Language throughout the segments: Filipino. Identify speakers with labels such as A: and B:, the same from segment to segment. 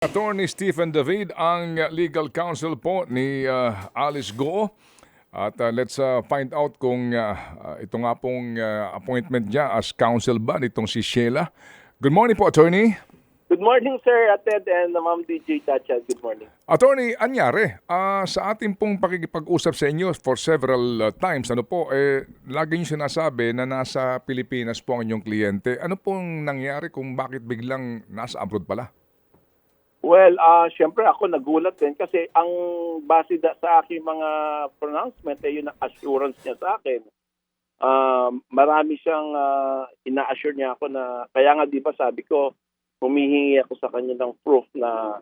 A: Attorney Stephen David ang legal counsel po ni uh, Alice Go. At uh, let's uh, find out kung uh, uh, ito nga pong uh, appointment niya as counsel ba nitong si Sheila. Good morning po, Attorney.
B: Good morning, Sir Ted and uh, Ma'am DJ Tacha. Good morning.
A: Attorney, anyari, ah, sa ating pong pakikipag-usap sa inyo for several uh, times, ano po, eh, lagi niyo sinasabi na nasa Pilipinas po ang inyong kliyente. Ano pong nangyari kung bakit biglang nasa abroad pala?
B: Well, ah syempre ako nagulat din kasi ang base da, sa aking mga pronouncement ay yun ang assurance niya sa akin. Um, marami siyang ah, ina-assure niya ako na kaya nga 'di ba sabi ko humihingi ako sa kanya ng proof na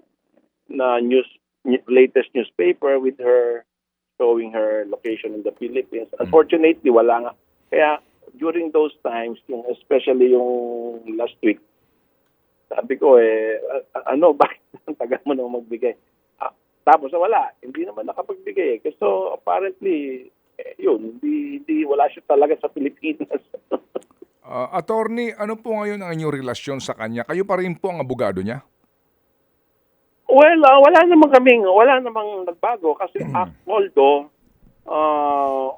B: na news new- latest newspaper with her showing her location in the Philippines. Unfortunately, wala nga. Kaya during those times, yung especially yung last week, sabi ko eh, ano, bakit ang tagal mo naman magbigay? Ah, tapos wala, hindi naman nakapagbigay. eh. So apparently, eh, yun, hindi, hindi, wala siya talaga sa Pilipinas.
A: Ah, attorney, ano po ngayon ang inyong relasyon sa kanya? Kayo pa rin po ang abogado niya?
B: well, ah, wala namang kaming, wala namang nagbago kasi although, ah,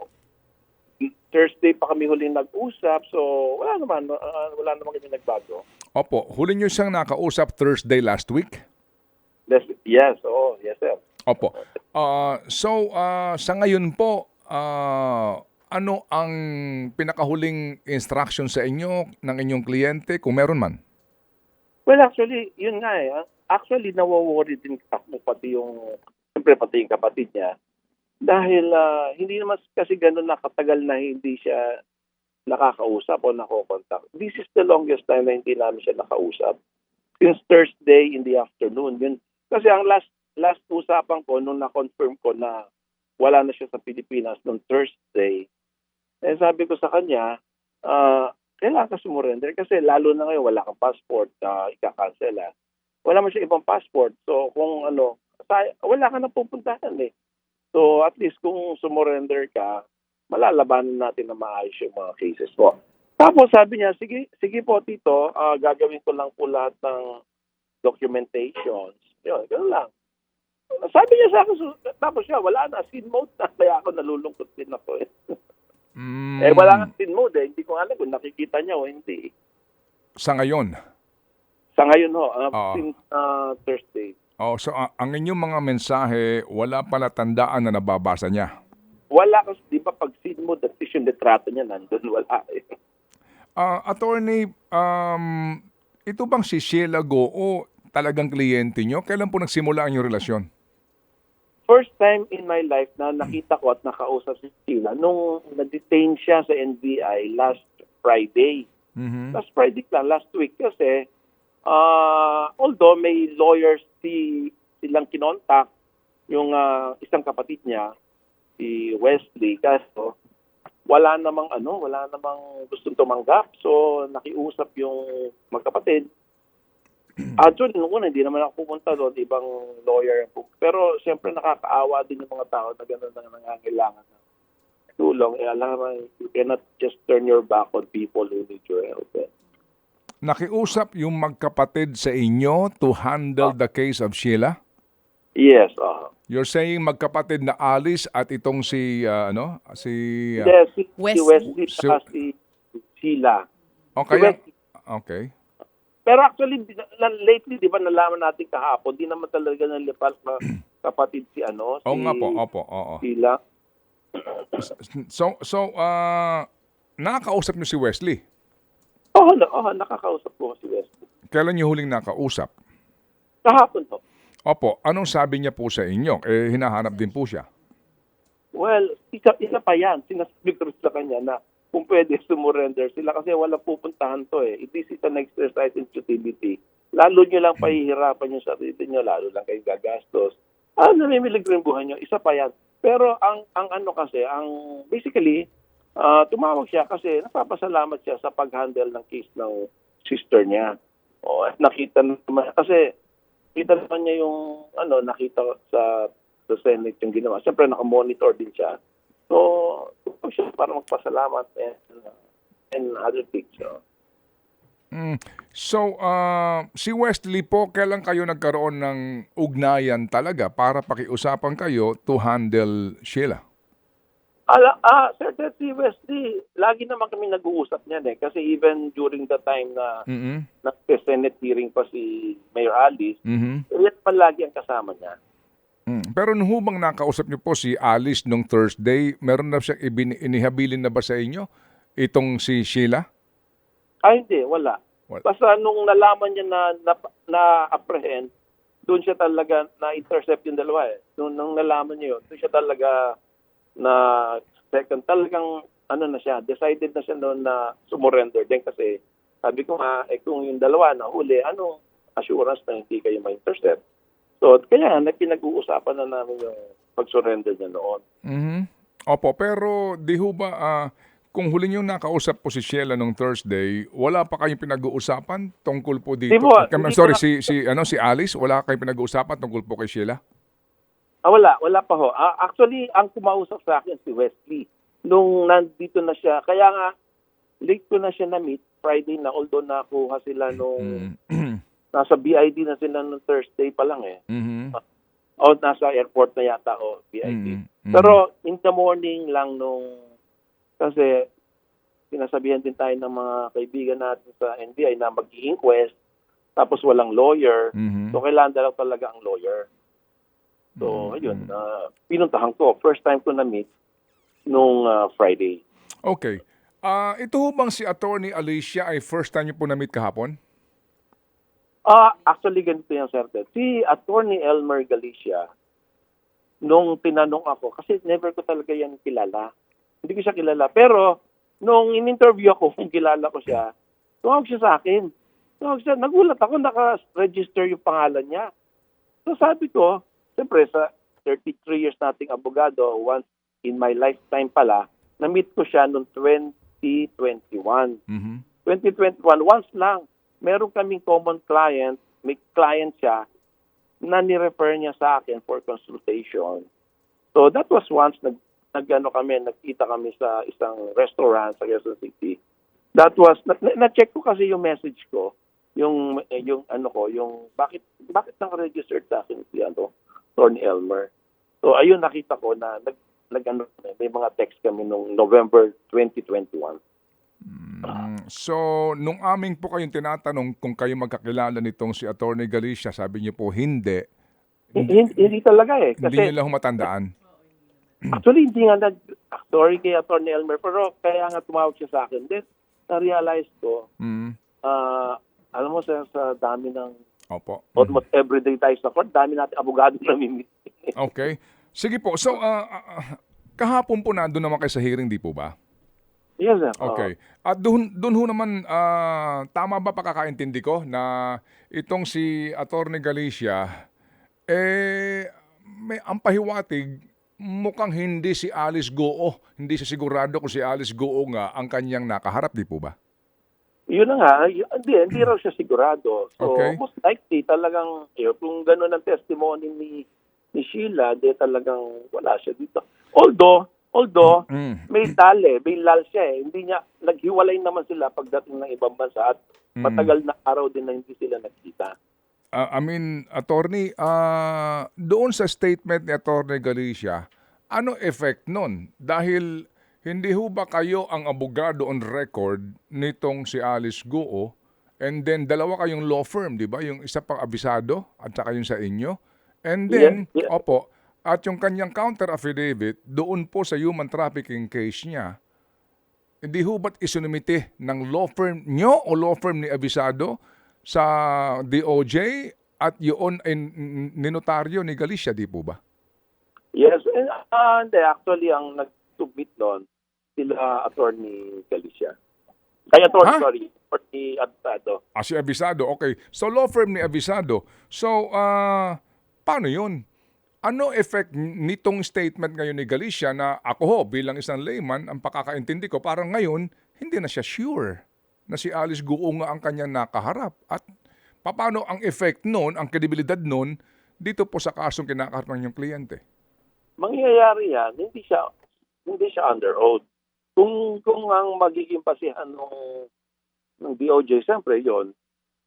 B: Thursday pa kami huling nag-usap, so wala naman, ah, wala namang kami nagbago.
A: Opo, huli niyo siyang nakausap Thursday last week?
B: Yes, yes, oh, yes, sir.
A: Opo. Ah, so, ah, sa ngayon po, ah, ano ang pinakahuling instruction sa inyo ng inyong kliyente kung meron man?
B: Well, actually, yun nga eh. Actually, nawaworry din ako pati yung, siyempre pati yung kapatid niya. Dahil ah, hindi naman kasi ganun nakatagal na hindi siya nakakausap o nakokontak. This is the longest time na hindi namin siya nakausap. Since Thursday in the afternoon. Yun. Kasi ang last last usapan ko nung na-confirm ko na wala na siya sa Pilipinas nung Thursday, eh sabi ko sa kanya, ah, kailangan ka sumurrender kasi lalo na ngayon wala kang passport, uh, ikakancel ah. Wala man siya ibang passport. So kung ano, wala ka na pupuntahan eh. So at least kung sumurrender ka, malalabanan natin na maayos yung mga cases po. Tapos sabi niya, sige, sige po tito, ah, gagawin ko lang po lahat ng documentations. Yun, ganun lang. Sabi niya sa akin, tapos siya, wala na, sin mode na. Kaya ako nalulungkot din ako eh.
A: Mm,
B: Eh, wala nga sin mode eh. Hindi ko alam kung nakikita niya o hindi.
A: Sa ngayon.
B: Sa ngayon ho, uh,
A: Oo.
B: since uh, Thursday.
A: Oh, so ah, ang inyong mga mensahe, wala pala tandaan na nababasa niya.
B: Wala kasi, di ba, pag sin mode, at least yung litrato niya nandun, wala eh.
A: Ah, attorney, um, ito bang si Sheila Go o talagang kliyente niyo? Kailan po nagsimula ang inyong relasyon?
B: First time in my life na nakita ko at nakausap si Sheila nung na-detain siya sa NBI last Friday.
A: Mhm.
B: Last Friday lang, last week kasi ah although may lawyers si silang kinontak yung ah, isang kapatid niya si Wesley kaso wala namang ano, wala namang gustong tumanggap. So nakiusap yung magkapatid. Actually, nung una, hindi naman ako pumunta doon, ibang lawyer. Pero siyempre nakakaawa din yung mga tao na gano'n na nangangailangan ng tulong. Eh, alam mo, you cannot just turn your back on people who need your help. eh.
A: Nakiusap yung magkapatid sa inyo to handle the case of Sheila?
B: Yes, uh,
A: You're saying magkapatid na Alice at itong si ah, ano, si ah,
B: yes, si, si
C: Wesley.
B: Wesley
A: So-
B: saka si Sheila.
A: Okay.
B: Si Wesley.
A: Okay.
B: Pero actually, lately, di ba nalaman natin kahapon, di naman talaga nalipas na kapatid si ano, si
A: Oo nga po, opo, oo.
B: Sheila.
A: So so ah nakakausap niyo si Wesley.
B: Oo, na, oh, nakakausap ko si Wesley.
A: Kailan niyo huling nakausap?
B: Kahapon to.
A: Opo, anong sabi niya po sa inyo? Eh hinahanap din po siya.
B: Well, isa, isa pa yan. Sinasabi ko sa kanya na kung pwede sumurrender sila kasi wala pupuntahan to eh. It is an exercise in futility. Lalo nyo lang pahihirapan yung sarili nyo, lalo lang kayo gagastos. Ah, namimilig rin buhay nyo. Isa pa yan. Pero ang ang ano kasi, ang basically, ah, tumawag siya kasi napapasalamat siya sa pag-handle ng case ng sister niya. O, at nakita naman, kasi kita naman niya yung, ano, nakita sa sa Senate yung ginawa. Siyempre, nakamonitor din siya. So, tumawag siya para magpasalamat and, uh, and other things. So.
A: Mm. So, ah, si Wesley po, kailan kayo nagkaroon ng ugnayan talaga para pakiusapan kayo to handle Sheila?
B: Ala, ah, si Wesley, lagi naman kami nag-uusap niyan eh. Kasi even during the time na
A: mm
B: nag-Senate hearing pa si Mayor Alice,
A: Mhm.
B: yan pa lagi ang kasama niya.
A: Mm. Pero nung hubang nakausap niyo po si Alice nung Thursday, meron na siyang ibin- inihabilin na ba sa inyo? Itong si Sheila?
B: Ah, hindi, wala.
A: Wala.
B: Basta nung nalaman niya na na, na-apprehend, doon siya talaga na-intercept yung dalawa eh. Nung, nung nalaman niya yun, doon siya talaga na second, talagang ano na siya, decided na siya noon na sumurrender din kasi sabi ko nga, eh kung yung dalawa na huli, ano assurance na hindi kayo ma-intercept? So, kaya nagpinag-uusapan na namin yung pag-surrender niya noon.
A: Mhm. Opo, pero di ho ba, ah, kung huli niyo nakausap po si Sheila nung Thursday, wala pa kayong pinag-uusapan tungkol po dito?
B: Di po,
A: I'm sorry,
B: pa-
A: si, si, ano, si Alice, wala kayong pinag-uusapan tungkol po kay Sheila?
B: Ah, wala. Wala pa ho. Ah, actually, ang kumausap sa akin si Wesley. Nung nandito na siya, kaya nga, late ko na siya na-meet, Friday na, although nakuha sila nung,
A: Mm.
B: nasa BID na sila nung Thursday pa lang eh.
A: Mhm.
B: O nasa airport na yata o BID.
A: Mhm. Mhm.
B: Pero in the morning lang nung, kasi sinasabihan din tayo ng mga kaibigan natin sa NBI na mag-inquest, tapos walang lawyer.
A: Mhm.
B: So, kailangan talaga ang lawyer. So,
A: Mhm.
B: ayun, ah, pinuntahan ko. First time ko na-meet nung ah, Friday.
A: Okay. Ah, ito bang si Attorney Alicia ay first time niyo po na-meet kahapon?
B: Ah, actually, ganito yung Sir. Si Attorney Elmer Galicia, nung tinanong ako, kasi never ko talaga yan kilala. Hindi ko siya kilala. Pero, nung in-interview ako kung kilala ko siya, tumawag siya sa akin. Tumawag siya. Nagulat ako, naka-register yung pangalan niya. So sabi ko, siyempre sa 33 years nating abogado, once in my lifetime pala, na-meet ko siya noong 2021.
A: Mhm.
B: 2021, once lang, meron kaming common client, may client siya, na ni-refer niya sa akin for consultation. So that was once nag nagano kami, nagkita kami sa isang restaurant sa Quezon City. That was na, na- na-check ko kasi yung message ko, yung yung ano ko, yung bakit bakit naka-registered sa akin si ano, Tony Elmer. So ayun nakita ko na nag nag-ano, may mga text kami nung November 2021.
A: Mm, So, nung aming po kayong tinatanong kung kayo magkakilala nitong si Attorney Galicia, sabi niyo po hindi.
B: Hindi, hindi talaga eh.
A: Hindi
B: Kasi
A: niyo lang ho matandaan.
B: Actually, hindi nga nag sorry kay Atty. Elmer, pero kaya nga tumawag siya sa akin. Then, na-realize ko,
A: Mm.
B: ah, alam mo, sir, sa dami ng
A: Opo.
B: almost everyday tayo sa court, dami natin abogado na mimit.
A: Okay. Sige po. So, ah, ah, kahapon po nandun naman kayo sa hearing, di po ba?
B: yes, sir.
A: Okay. At doon doon ho naman ah, tama ba pakakaintindi ko na itong si Attorney Galicia eh may ang pahiwatig mukhang hindi si Alice Goo, hindi siya sigurado kung si Alice Goo nga ang kanyang nakaharap, di po ba?
B: Yun na nga, hindi, hindi raw siya sigurado. So,
A: Okay.
B: most likely, talagang, eh, kung gano'n ang testimony ni, ni Sheila, de talagang wala siya dito. Although, although,
A: Mm.
B: may tali, may lal siya eh. Hindi niya, naghiwalay naman sila pagdating ng ibang bansa at
A: Mm.
B: matagal na araw din na hindi sila nagkita.
A: Ah, I mean, attorney, ah, doon sa statement ni Attorney Galicia, ano effect nun? Dahil hindi ho ba kayo ang abogado on record nitong si Alice Goo and then dalawa kayong law firm, di ba? Yung isa pang abisado at saka yung sa inyo. And then,
B: Yes, yes.
A: opo, at yung kanyang counter affidavit doon po sa human trafficking case niya, hindi ho ba't isunumite ng law firm nyo o law firm ni abisado sa DOJ at yun ay ninotaryo ni Galicia, di po ba?
B: Yes, and uh, hindi, actually, ang nag-submit noon, sila attorney Galicia. Ay, attorney,
A: Ha?
B: sorry, attorney Absado.
A: Ah, si Abisado, okay. So, law firm ni Abisado. So, ah, paano yun? Ano effect nitong statement ngayon ni Galicia na ako ho, bilang isang layman, ang pakakaintindi ko, parang ngayon, hindi na siya sure na si Alice Guo nga ang kanyang nakaharap. At paano ang effect noon, ang kredibilidad noon, dito po sa kasong kinakaharap ng inyong kliyente?
B: Mangyayari yan, hindi siya, hindi siya under oath. Kung, kung ang magiging pasihan nung, ng DOJ, siyempre yon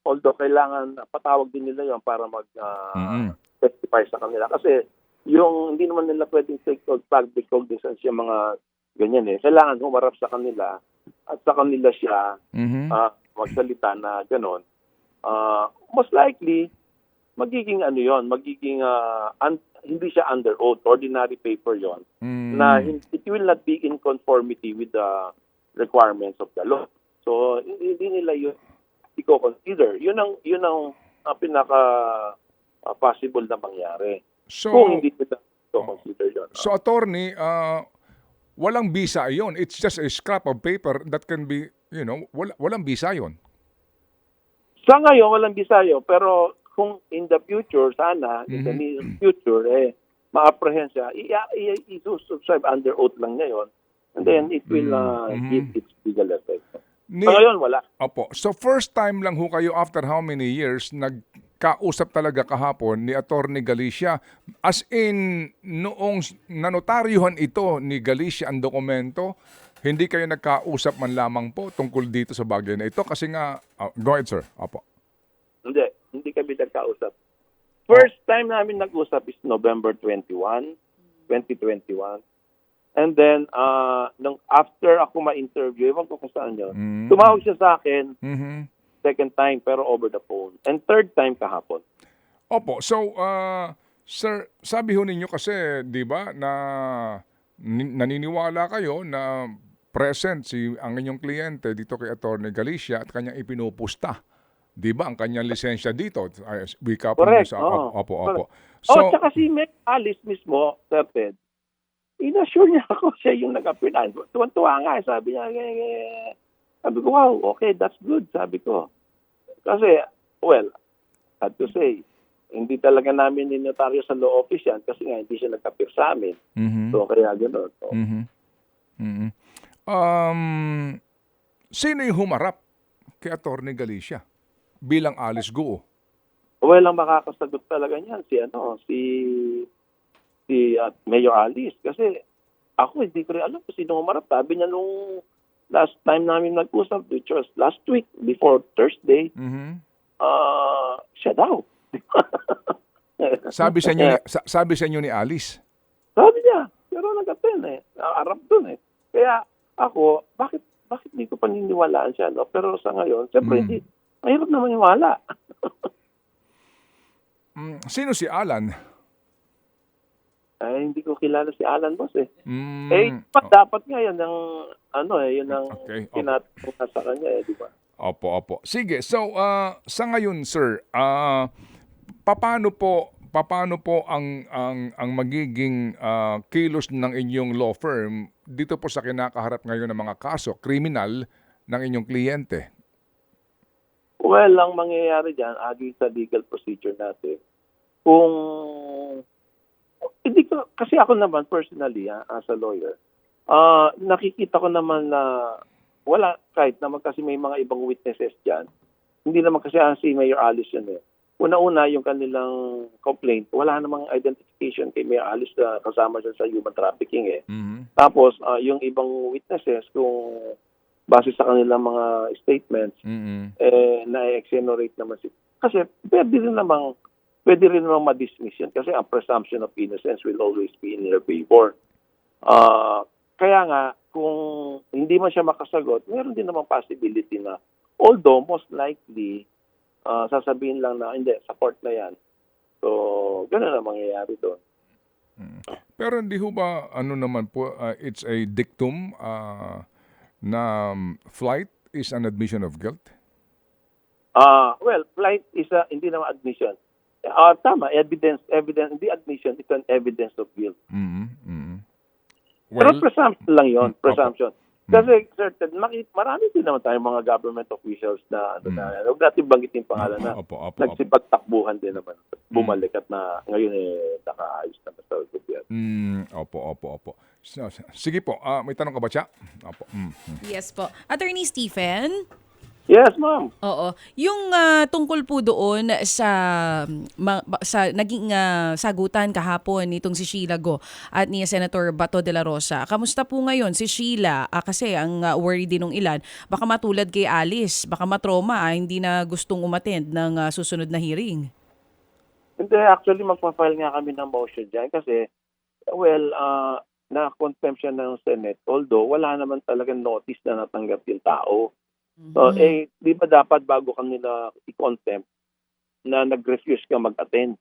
B: although kailangan patawag din nila yon para mag ah,
A: Mm-mm.
B: testify sa kanila. Kasi yung hindi naman nila pwedeng take public cognizance yung mga ganyan eh. Kailangan humarap sa kanila at sa kanila siya
A: Mhm.
B: ah, magsalita na gano'n. Ah, most likely, magiging ano yon magiging ah, un- hindi siya under oath, ordinary paper yon
A: Mm.
B: na it will not be in conformity with the requirements of the law. So, hindi, nila yun i-consider. Yun ang, yun ang ah, pinaka ah, possible na mangyari.
A: So,
B: Kung hindi nila i-consider yun.
A: so attorney, ah, walang visa yon. It's just a scrap of paper that can be, you know, wala, walang visa yon.
B: Sa ngayon, walang bisayo. Pero kung in the future, sana, in the
A: Mhm.
B: near future, eh, ma-apprehend siya, i-subscribe under oath lang ngayon. And then it will uh,
A: Mhm.
B: give its legal effect.
A: Ni,
B: Sa ngayon, wala.
A: Opo. So first time lang ho kayo after how many years nagkausap talaga kahapon ni Attorney Galicia as in noong nanotaryuhan ito ni Galicia ang dokumento hindi kayo nagkausap man lamang po tungkol dito sa bagay na ito kasi nga ah, go ahead sir. Opo.
B: Hindi, hindi kami nagkausap. First time namin nag-usap is November 21, 2021. And then, uh, nung after ako ma-interview, ewan ko kung saan yun,
A: Mm.
B: tumawag siya sa akin,
A: Mhm.
B: second time, pero over the phone. And third time kahapon.
A: Opo. So, ah, sir, sabi ho ninyo kasi, di ba, na ni- naniniwala kayo na present si ang inyong kliyente dito kay Attorney Galicia at kanyang ipinupusta. Di ba, ang kanyang lisensya dito. Wika po
B: Correct,
A: sa, opo, opo. So,
B: oh, tsaka si Meg Alice mismo, Sir Ted, inassure niya ako siya yung nag-appealan. Tuwan-tuwa nga, eh, sabi niya, eh, eh, sabi ko, wow, okay, that's good, sabi ko. Kasi, well, had to say, hindi talaga namin ninotaryo sa law office yan kasi nga hindi siya nag-appear sa amin.
A: mhm,
B: So, kaya gano'n. So,
A: mhm, mhm. Um, sino yung humarap kay Attorney Galicia bilang Alice Guo?
B: Well, ang makakasagot talaga niyan si ano, si si uh, Mayor Alice kasi ako hindi ko rin alam kung sino humarap. Sabi niya nung last time namin nag-usap, which was last week before Thursday,
A: Mhm.
B: uh, siya daw.
A: Sabi sa inyo, ni- sa- sabi sa inyo ni Alice.
B: Sabi niya, pero nag-attend eh. Arap dun eh. Kaya ako, bakit bakit hindi ko paniniwalaan siya, no? Pero sa ngayon, siyempre,
A: Mm.
B: hindi. Mahirap na maniwala.
A: Mm, sino si Alan?
B: Ay, hindi ko kilala si Alan Boss eh.
A: Mm,
B: Eh, dapat, dapat nga yan ang, ano eh, yun ang
A: Okay,
B: tinatanong sa kanya eh, di ba?
A: Opo, opo. Sige, so ah, sa ngayon, sir, ah paano po paano po ang ang ang magiging ah, kilos ng inyong law firm dito po sa kinakaharap ngayon ng mga kaso kriminal ng inyong kliyente?
B: Well, ang mangyayari dyan, agi sa legal procedure natin, kung, hindi ko, kasi ako naman personally, ah, as a lawyer, ah nakikita ko naman na wala, kahit naman kasi may mga ibang witnesses dyan, hindi naman kasi ang si Mayor Alice yun eh. Una-una, yung kanilang complaint, wala namang identification kay Mayor Alice na kasama siya sa human trafficking eh.
A: Mhm.
B: Tapos, ah, yung ibang witnesses, kung base sa kanilang mga statements,
A: Mhm.
B: eh, na-exonerate naman si... Kasi pwede rin namang, pwede rin namang ma-dismiss yan kasi ang presumption of innocence will always be in your favor. Ah, kaya nga, kung hindi man siya makasagot, meron din namang possibility na, although most likely, ah, sasabihin lang na, hindi, sa court na yan. So, gano'n ang mangyayari doon.
A: Pero hindi ho ba ano naman po ah, it's a dictum ah, na um, flight is an admission of guilt?
B: Ah, well, flight is a, hindi naman admission. Ah, tama, evidence, evidence, hindi admission, it's an evidence of guilt.
A: Mhm. Mhm.
B: Pero
A: Well,
B: presumption lang yon,
A: Mm,
B: presumption. Kasi certain, maki, marami din naman tayong mga government officials na, ano na, huwag natin banggitin pangalan na,
A: opo, opo, opo.
B: nagsipagtakbuhan din naman. Bumalik at na, ngayon eh, nakaayos na sa gobyerno.
A: Mm, opo, opo, opo. So, sige po, ah, may tanong ka ba siya? Opo. Mm, mm.
C: Yes po. Attorney Stephen?
B: Yes, ma'am.
C: Oo. Yung ah, tungkol po doon sa ma- ba- sa naging ah, sagutan kahapon nitong si Sheila Go at ni Senator Bato de la Rosa. Kamusta po ngayon si Sheila? Ah, kasi ang ah, worry din ng ilan, baka matulad kay Alice, baka matroma, ah, hindi na gustong umattend ng ah, susunod na hearing.
B: Hindi, actually, magpa-file nga kami ng motion dyan kasi, well, uh, na-contempt siya ng Senate. Although, wala naman talagang notice na natanggap yung tao. So,
C: Mhm.
B: eh, di ba dapat bago ka nila i-contempt na nag-refuse ka mag-attend?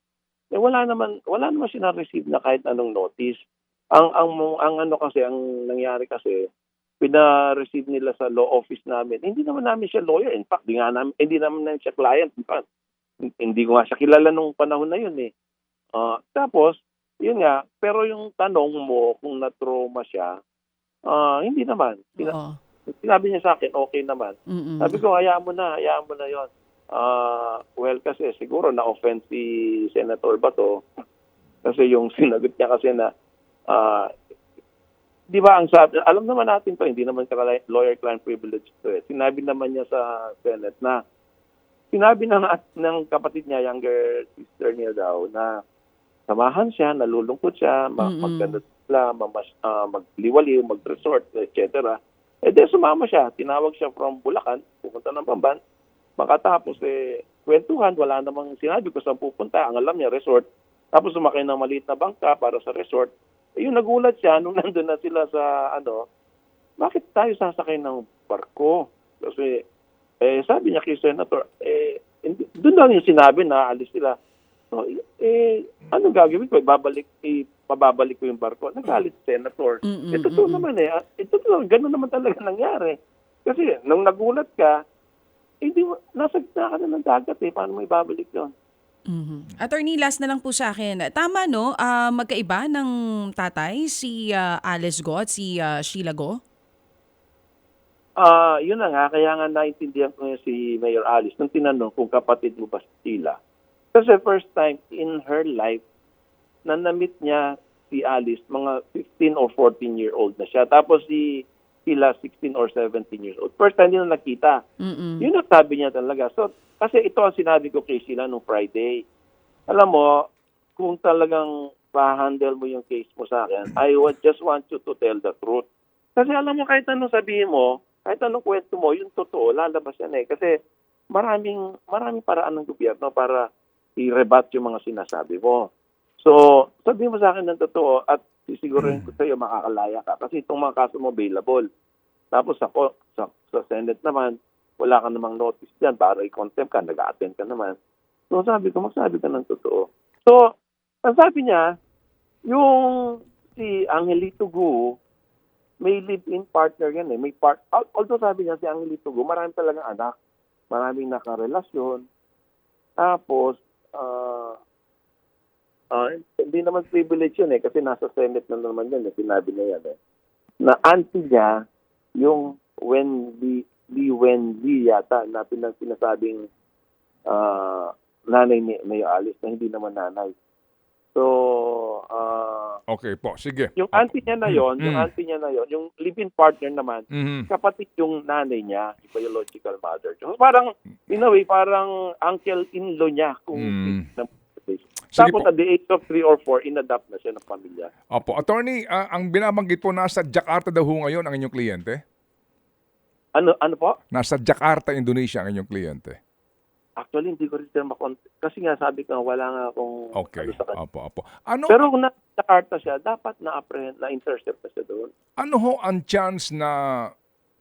B: Eh, wala naman, wala naman siya na-receive na kahit anong notice. Ang, ang, ang ano kasi, ang nangyari kasi, pina-receive nila sa law office namin. Hindi naman namin siya lawyer. In fact, di nga namin, hindi naman namin siya client. In fact, hindi ko nga siya kilala nung panahon na yun eh. Ah, tapos, yun nga, pero yung tanong mo kung na-trauma siya, ah, hindi naman. Sina-
C: Oo.
B: Sinabi niya sa akin, okay naman.
C: Mm-mm.
B: Sabi ko, hayaan mo na, hayaan mo na yon. Ah, well, kasi siguro na-offend si Senator Bato kasi yung sinagot niya kasi na, ah, di ba ang sabi, alam naman natin to, hindi naman ka lawyer-client privilege to eh. Sinabi naman niya sa Senate na, sinabi ng, ng kapatid niya, younger sister niya daw, na samahan siya, nalulungkot siya, ma-
C: Mm-mm.
B: magganot sila, mamas, ah, magliwaliw, mag-resort, etc. Eh di sumama siya, tinawag siya from Bulacan, pupunta ng Pamban, makatapos eh, kwentuhan, wala namang sinabi ko saan pupunta, ang alam niya, resort. Tapos sumakay ng maliit na bangka para sa resort. Eh, yung nagulat siya, nung nandun na sila sa, ano, bakit tayo sasakay ng barko? Kasi, eh, sabi niya kay Senator, eh, doon lang yung sinabi na alis sila. So, eh, ano gagawin ko? Babalik, eh, pababalik ko yung barko. Nagalit si Senator.
C: Mm-mm,
B: Eh, totoo
C: mm-mm.
B: naman eh. Ah, Eh, totoo, ganun naman talaga nangyari. Kasi, nung nagulat ka, eh, di, mo- nasa gitna ka na ng dagat eh. Paano mo ibabalik yun?
C: Mhm. Attorney, last na lang po sa akin. Tama no, Ah, magkaiba ng tatay si ah, Alice Go at si ah, Sheila Go?
B: Ah, yun na nga, kaya nga naintindihan ko si Mayor Alice nung tinanong kung kapatid mo ba si Sheila. Kasi first time in her life na na-meet niya si Alice, mga 15 or 14 year old na siya. Tapos si Sheila, 16 or 17 years old. First time nila nakita.
C: Mm-mm.
B: Yun ang sabi niya talaga. So, kasi ito ang sinabi ko kay Sheila nung Friday. Alam mo, kung talagang pa-handle mo yung case mo sa akin, I would just want you to tell the truth. Kasi alam mo, kahit anong sabihin mo, kahit anong kwento mo, yung totoo, lalabas yan eh. Kasi maraming, maraming paraan ng gobyerno para i-rebat yung mga sinasabi mo. So, sabihin mo sa akin ng totoo at sisigurin ko sa iyo makakalaya ka. Kasi itong mga kaso mo available. Tapos ako, sa, sa Senate naman, wala ka namang notice dyan para i-contempt ka, nag-attend ka naman. So sabi ko, magsabi ka ng totoo. So, ang sabi niya, yung si Angelito Gu, may live-in partner yan eh. May part, al- although sabi niya si Angelito Gu, marami talagang anak. Maraming nakarelasyon. Tapos, ah, ah, hindi naman privilege yun eh, kasi nasa Senate na naman yan eh, sinabi niya yan eh. Na auntie niya, yung Wendy, Lee Wendy yata, na pinang sinasabing ah, nanay ni Mayor Alice na hindi naman nanay. So, ah,
A: Okay po, sige.
B: yung auntie niya na yon, yung
A: Mm.
B: auntie niya na yon, yung live-in partner naman,
A: Mhm.
B: kapatid yung nanay niya, yung biological mother. So, parang, in a way, parang uncle-in-law niya. Kung
A: Mm. Sige
B: Tapos
A: po.
B: at the age of 3 or 4, inadapt na siya ng pamilya.
A: Opo, attorney, ah, ang binabanggit po nasa Jakarta daw ho ngayon ang inyong kliyente?
B: Ano ano po?
A: Nasa Jakarta, Indonesia ang inyong kliyente.
B: Actually, hindi ko rin siya makon... Kasi nga, sabi ko, wala nga akong...
A: Okay.
B: ano sa kanya.
A: Opo, opo. Ano
B: Pero kung nasa Jakarta siya, dapat na-apprehend, na-intercept na siya doon.
A: ano ho ang chance na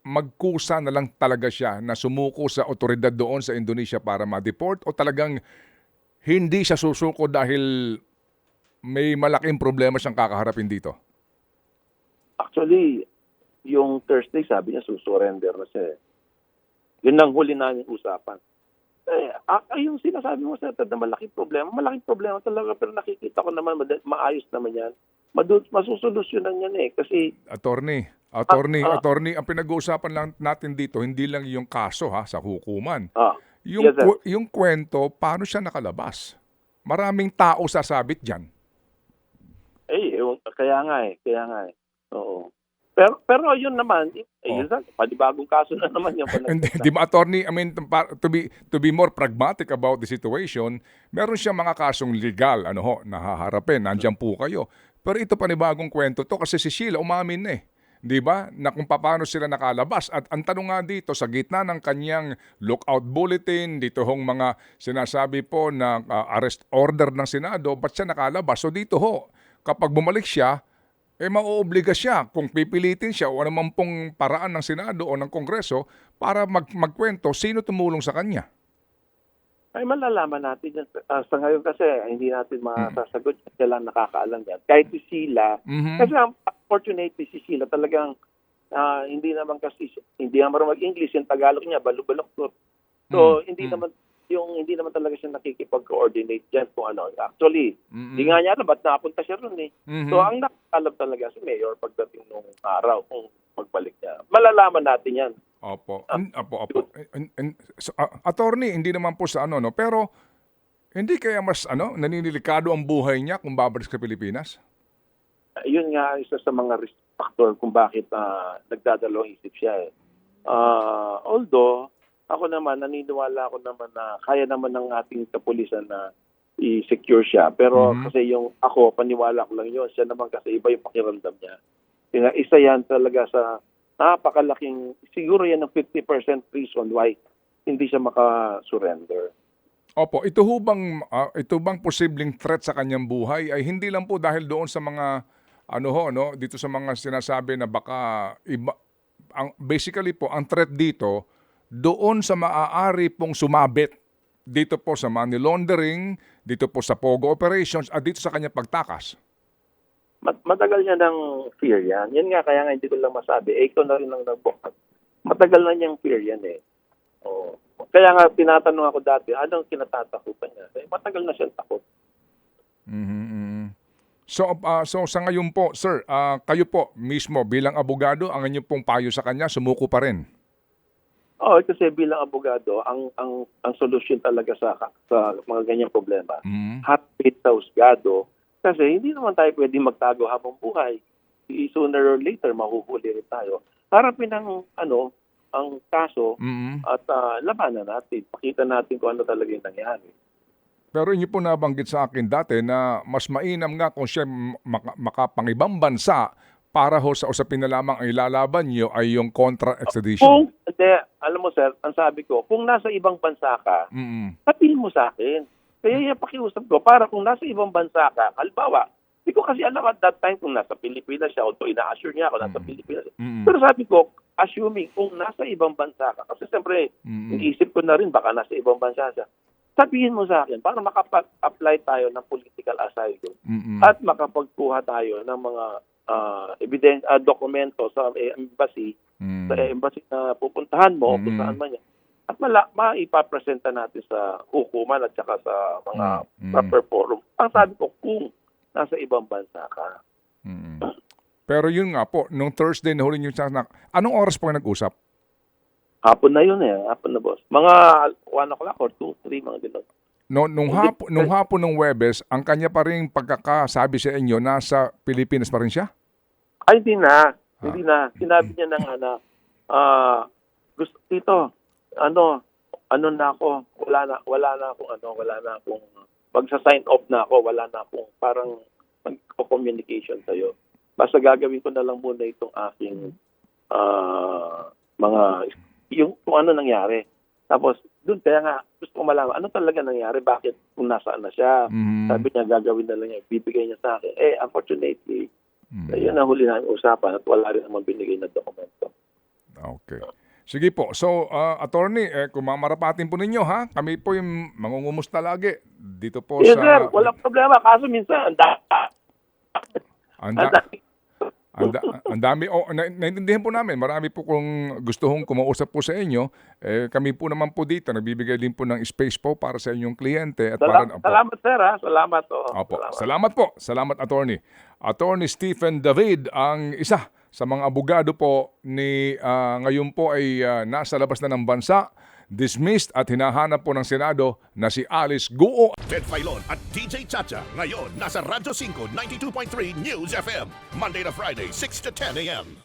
A: magkusa na lang talaga siya na sumuko sa otoridad doon sa Indonesia para ma-deport o talagang hindi siya susuko dahil may malaking problema siyang kakaharapin dito?
B: Actually, yung Thursday, sabi niya, susurrender na siya. eh. Yun ang huli namin usapan. Eh, ah, ah, yung sinasabi mo sa na malaking problema, malaking problema talaga, pero nakikita ko naman, maayos naman yan. Madu- masusolusyonan yan eh. Kasi,
A: Attorney, attorney,
B: Ah, ah.
A: attorney, ang pinag-uusapan lang natin dito, hindi lang yung kaso ha, sa hukuman.
B: ah,
A: Yung,
B: Yes, sir.
A: yung kwento, paano siya nakalabas? Maraming tao sasabit dyan.
B: eh, kaya nga eh, kaya nga eh. Oo. Pero pero yun naman, eh,
A: Oh.
B: yun sa panibagong kaso na naman yung
A: Hindi, di ba, attorney, I mean, to be, to be more pragmatic about the situation, meron siyang mga kasong legal, ano ho, nahaharapin, nandyan po kayo. Pero ito panibagong kwento to kasi si Sheila umamin na eh. Di ba? Na kung paano sila nakalabas. At ang tanong nga dito, sa gitna ng kanyang lookout bulletin, dito hong mga sinasabi po na uh, arrest order ng Senado, ba't siya nakalabas? So dito ho, kapag bumalik siya, eh mauobliga siya kung pipilitin siya o anumang pong paraan ng Senado o ng Kongreso para mag magkwento sino tumulong sa kanya.
B: Ay malalaman natin yan. Ah, sa ngayon kasi hindi natin
A: Mm.
B: masasagot kasi lang nakakaalam yan. Kahit si Sheila,
A: Mhm.
B: kasi ang unfortunately si Sheila talagang ah, hindi naman kasi hindi naman marunong mag-English yung Tagalog niya balok-balok to. So
A: Mm,
B: hindi
A: mm.
B: naman yung hindi naman talaga siya nakikipag-coordinate diyan kung ano. Actually,
A: Mhm.
B: hindi nga niya alam ba't napunta siya ron eh.
A: Mhm.
B: So ang nakakalam talaga si Mayor pagdating nung araw kung magbalik niya. Malalaman natin yan.
A: Opo. An- Opo, opo. And, and, so, ah, attorney, hindi naman po sa ano, no? Pero, hindi kaya mas, ano, naninilikado ang buhay niya kung babalik sa Pilipinas?
B: Uh, yun nga isa sa mga risk factor kung bakit uh, nagdadalawang isip siya eh. Ah, although, ako naman, naniniwala ako naman na kaya naman ng ating kapulisan na i-secure siya. Pero
A: Mhm.
B: kasi yung ako, paniwala ko lang yun. Siya naman kasi iba yung pakiramdam niya. Kaya isa yan talaga sa napakalaking, siguro yan ang 50% reason why hindi siya maka-surrender.
A: Opo, ito bang, ah, ito bang posibleng threat sa kanyang buhay ay hindi lang po dahil doon sa mga, ano ho, no, dito sa mga sinasabi na baka, iba, ang, basically po, ang threat dito, doon sa maaari pong sumabit dito po sa money laundering, dito po sa POGO operations, at dito sa kanyang pagtakas.
B: Mat- matagal niya ng fear yan. Yan nga, kaya nga hindi ko lang masabi. Eh, ikaw na rin ang nagbukas. Matagal na niyang fear yan eh. Oh. Kaya nga, tinatanong ako dati, anong kinatatakutan niya? Eh, matagal na siyang takot.
A: Mhm, mhm. So, ah, so sa ngayon po, sir, ah, kayo po mismo bilang abogado, ang inyong pong payo sa kanya, sumuko pa rin.
B: Oo, kasi bilang abogado, ang ang ang solusyon talaga sa sa mga ganyang problema,
A: Mhm.
B: happy sa husgado. Kasi hindi naman tayo pwede magtago habang buhay. Sooner or later, mahuhuli rin tayo. Harapin ang, ano, ang kaso
A: Mhm.
B: at ah, labanan natin. Pakita natin kung ano talaga yung nangyari.
A: Pero inyo po nabanggit sa akin dati na mas mainam nga kung siya maka, makapangibang bansa para ho sa usapin na lamang ang ilalaban niyo ay yung contra extradition.
B: Kung, hindi, alam mo sir, ang sabi ko, kung nasa ibang bansa ka, sabihin mo sa akin. Kaya yung pakiusap ko, para kung nasa ibang bansa ka, halimbawa, hindi ko kasi alam at that time kung nasa Pilipinas siya, although ina-assure niya ako nasa
A: Mm.
B: Pilipinas.
A: Mhm.
B: Pero sabi ko, assuming kung nasa ibang bansa ka, kasi siyempre,
A: Mhm.
B: iniisip ko na rin, baka nasa ibang bansa siya, sabihin mo sa akin, para makapag-apply tayo ng political asylum
A: Mhm.
B: at makapagkuha tayo ng mga uh, evidence, ah, dokumento sa embassy
A: Mhm.
B: sa embassy na pupuntahan mo
A: Mm.
B: kung saan man yan. At mala, maipapresenta natin sa hukuman at saka sa mga
A: Mm.
B: proper forum. Ang sabi ko, kung nasa ibang bansa ka.
A: Mhm. Pero yun nga po, nung Thursday na huli niyo siya, na, anong oras po kayo nag-usap?
B: Hapon na yun eh. Hapon na boss. Mga 1 o'clock or 2, 3, mga ganun.
A: No, nung, hapon, nung hapon ng Webes, ang kanya pa rin pagkakasabi sa inyo, nasa Pilipinas pa rin siya?
B: Ay, hindi na. Hindi na. Sinabi niya na nga na, ah, gusto, dito, ano, ano na ako, wala na, wala na akong ano, wala na akong, magsa-sign off na ako, wala na akong parang mag-communication sa'yo. Basta gagawin ko na lang muna itong aking ah, mga, yung kung ano nangyari. Tapos, doon kaya nga, gusto ko malaman, ano talaga nangyari, bakit, kung nasaan na siya.
A: Mhm.
B: Sabi niya, gagawin na lang niya, bibigay niya sa akin. Eh, unfortunately,
A: Mhm.
B: ayun ang huli namin usapan at wala rin naman binigay na dokumento.
A: Okay. Sige po. So, uh, attorney, eh, kung mamarapatin po ninyo, ha? Kami po yung mangungumusta lagi dito po
B: Yes,
A: sa...
B: sir, walang problema. Kaso minsan, ang da-
A: Ang,
B: ang
A: da-
B: dami.
A: Ang, da- ang dami, oh, na, naintindihan po namin. Marami po kung gusto hong kumausap po sa inyo. Eh, kami po naman po dito, nagbibigay din po ng space po para sa inyong kliyente. At para,
B: Sala- salamat, sir, ha? Salamat, oh.
A: Opo.
B: Salamat.
A: Salamat po. Salamat, attorney. Attorney Stephen David, ang isa sa mga abogado po ni ah, ngayon po ay ah, nasa labas na ng bansa, dismissed at hinahanap po ng Senado na si Alice Guo.
D: Ted Filon at DJ Chacha. Ngayon, nasa Radyo 5, 92.3 News FM. Monday to Friday, 6 to 10 a.m.